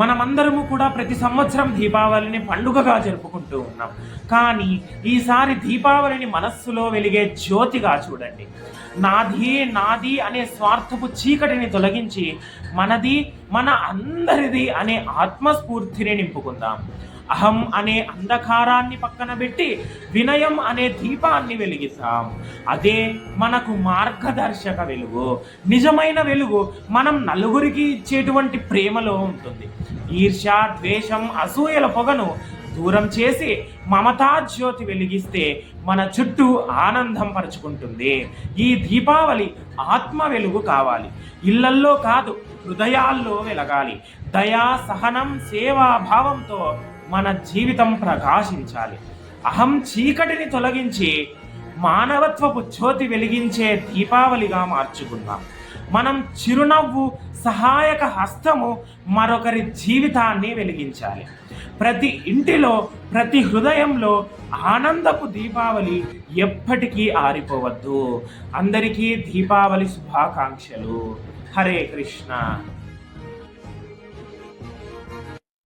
మనమందరము కూడా ప్రతి సంవత్సరం దీపావళిని పండుగగా జరుపుకుంటాం. ఉన్నాం. కానీ ఈసారి దీపావళిని మనస్సులో వెలిగే జ్యోతిగా చూడండి. నాది నాది అనే స్వార్థపు చీకటిని తొలగించి మనది మన అందరిది అనే ఆత్మస్ఫూర్తిని నింపుకుందాం. అహం అనే అంధకారాన్ని పక్కన పెట్టి వినయం అనే దీపాన్ని వెలిగిస్తాం. అదే మనకు మార్గదర్శక వెలుగు. నిజమైన వెలుగు మనం నలుగురికి ఇచ్చేటువంటి ప్రేమలో ఉంటుంది. ఈర్ష ద్వేషం అసూయల పొగను దూరం చేసి మమతా జ్యోతి వెలిగిస్తే మన చుట్టూ ఆనందం పరుచుకుంటుంది. ఈ దీపావళి ఆత్మ వెలుగు కావాలి. ఇళ్ళల్లో కాదు హృదయాల్లో వెలగాలి. దయా సహనం సేవా భావంతో మన జీవితం ప్రకాశించాలి. అహం చీకటిని తొలగించి మానవత్వపు జ్యోతి వెలిగించే దీపావళిగా మార్చుకుందాం. మనం చిరునవ్వు సహాయక హస్తము మరొకరి జీవితాన్ని వెలిగించాలి. ప్రతి ఇంటిలో ప్రతి హృదయంలో ఆనందపు దీపావళి ఎప్పటికీ ఆరిపోవద్దు. అందరికీ దీపావళి శుభాకాంక్షలు. హరే కృష్ణ.